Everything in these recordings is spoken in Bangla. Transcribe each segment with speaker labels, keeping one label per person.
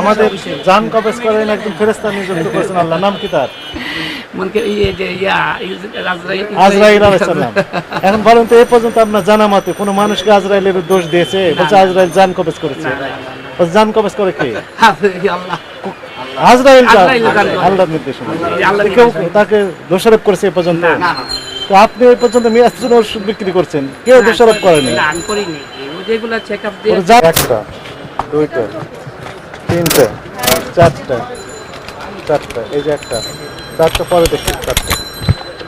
Speaker 1: আমাদের জান কবজ করেন ফেরেস্তা নিযুক্ত করেছেন আল্লাহ। নাম কি তার?
Speaker 2: মনকে এই যে ইয়া আজরাইল
Speaker 1: আজরাইল এখন বলেন তো এই পর্যন্ত আপনার জানা মতে কোনো মানুষকে আজরাইলের দোষ দিয়েছে? বলছে আজরাইল জান কবজ করেছে। জান কবজ করে কে?
Speaker 2: আল্লাহ।
Speaker 1: আজরাইল। আল্লাহর। কেউ তাকে দোষারোপ করেছে এ পর্যন্ত? তো আপনি এই পর্যন্ত মিয়াস্ত্রির ওষুধ বিক্রি করছেন। কেউ দোষারোপ করেনি।
Speaker 2: যেগুলো চেক আপ দিয়ে
Speaker 1: একটা দুইটা। তিনটা চারটা চারটা এই যে একটা চারটা পরে দেখি চারটা।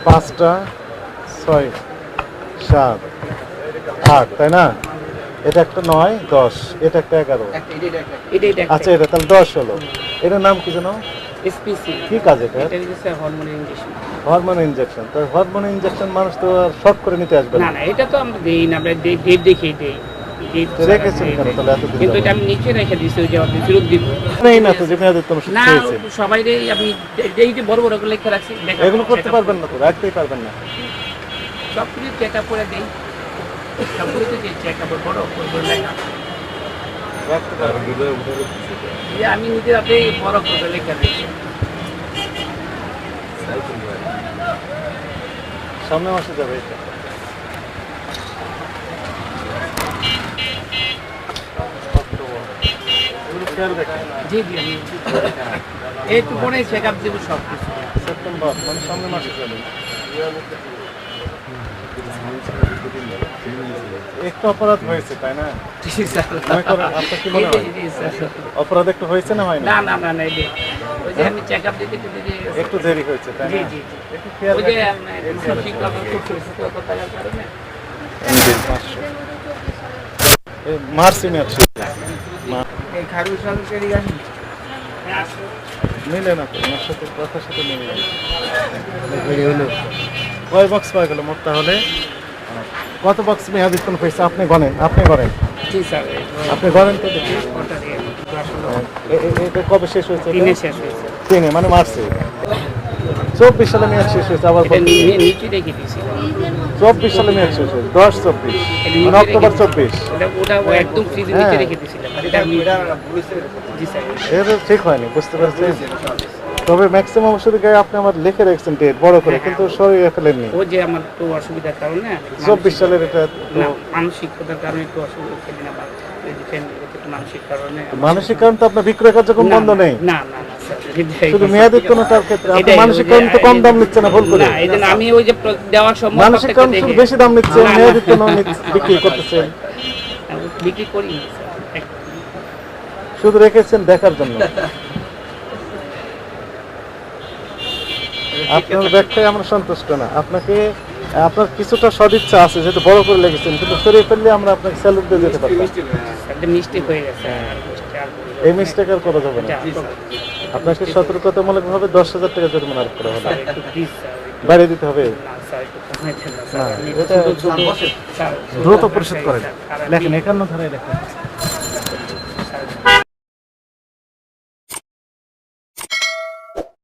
Speaker 1: পাঁচটা ছয় সাত আট তাই না? এটা একটা নয় দশ এটা একটা এগারো। আচ্ছা এটা তাহলে দশ হলো। এটার নাম কি জানো কি কাজ এটা?
Speaker 2: হরমোন ইনজেকশন
Speaker 1: ইনজেকশন তো হরমোন ইনজেকশন মানুষ তো আর শখ করে নিতে আসবে
Speaker 2: না। এটা তো আমরা দেই না আমরা ডেট দেখেই দেই।
Speaker 1: রেখেছেন কেন তাহলে
Speaker 2: না। কিন্তু এটা আমি নিচে রেখে দিছি ওই যে আপনি ফেরত দিব
Speaker 1: নেই না তো যে মেয়াদের তুমি
Speaker 2: না সবাই আমি এই যে বড় বড় করে লেখা রাখছি
Speaker 1: এগুলো করতে পারবেন না তো রাখতেই পারবেন না।
Speaker 2: সব কিছু চেক আপ করে দেই। সব কিছু চেক আপ বড় করে লেখা। আমি নিজে রাতে বড় করে লেখা
Speaker 1: সামনে মাসে যাবে এটা।
Speaker 2: জি জি এই তো পরে চেক আপ দেবো সব কিছু
Speaker 1: সেপ্টেম্বর মানে সামনে মাসে একটু অপরাধ হয়েছে তাই না? মনে মনে হয়। অপরাধ একটু হয়েছে না হয়
Speaker 2: না
Speaker 1: না
Speaker 2: না না না এই যে ওই যে আমি চেক আপ দিতে দিতে
Speaker 1: একটু দেরি হয়েছে তাই না। এই মার্চ মার্চ মিলে না ওনার সাথে কথার সাথে মিলে না। কয় বক্স পাওয়া গেল মোট তাহলে? কত বক্স মেয়াদিত্তন পেয়েছে আপনি গণেন আপনি গণেন। আপনি গণেন তো দেখি। কবে শেষ হয়েছে?
Speaker 2: শেষ হয়েছে।
Speaker 1: তিনে মানে মার্চে। চব্বিশ সালে মেয়াদ শেষ হয়েছে আবার চব্বিশ সালে মেয়াদ শেষ হয়েছে দশ চব্বিশ মানে অক্টোবর চব্বিশ। হ্যাঁ।
Speaker 2: এটা
Speaker 1: ঠিক হয়নি বুঝতে পারছেন? তবে ম্যাক্সিমাম ওষুধের গায়ে আপনি আমার লিখে রেখেছেন ডেট বড় করে কিন্তু সরিয়ে ফেলেননি।
Speaker 2: ও যে আমার একটু অসুবিধার কারণে
Speaker 1: চব্বিশ সালের এটা
Speaker 2: মানসিকতার কারণে একটু অসুবিধা তে মানসিক কারণে
Speaker 1: মানসিক কারণ তো আপনার বিক্রয় কার্যক্রম বন্ধ নেই?
Speaker 2: না না
Speaker 1: শুধু মেয়াদের কোনোটার ক্ষেত্রে আপনি মানসিক কারণ তো কম দাম নিচ্ছে না ভুল করে।
Speaker 2: না এই আমি ওই যে দেওয়ার সময়
Speaker 1: মানসিক কারণ বেশি দাম নিচ্ছে
Speaker 2: না, না,
Speaker 1: মেয়াদের কোনো
Speaker 2: না,
Speaker 1: বিক্রি করতেছেন।
Speaker 2: বিক্রি করি না, স্যার। এক-
Speaker 1: শুধু রেখেছেন দেখার জন্য। আপনার ব্যাখ্যায় আমরা সন্তুষ্ট না। আপনাকে আপনার কিছুটা সদিচ্ছা আছে যেহেতু বড় করে লেগেছেন কিন্তু সরিয়ে ফেললে আমরা আপনাকে স্যালুট দিয়ে যেতে পারতাম।
Speaker 2: মিস্টেক হয়ে গেছে না।
Speaker 1: এই মিস্টেক আর করা যাবে না। আপনাকে সতর্কতামূলক ভাবে দশ হাজার টাকা জরিমানা আরোপ করা হবে বাড়িয়ে দিতে হবে। দ্রুত- পরিশোধ করেন। লেখেন একান্ন ধারায় লেখেন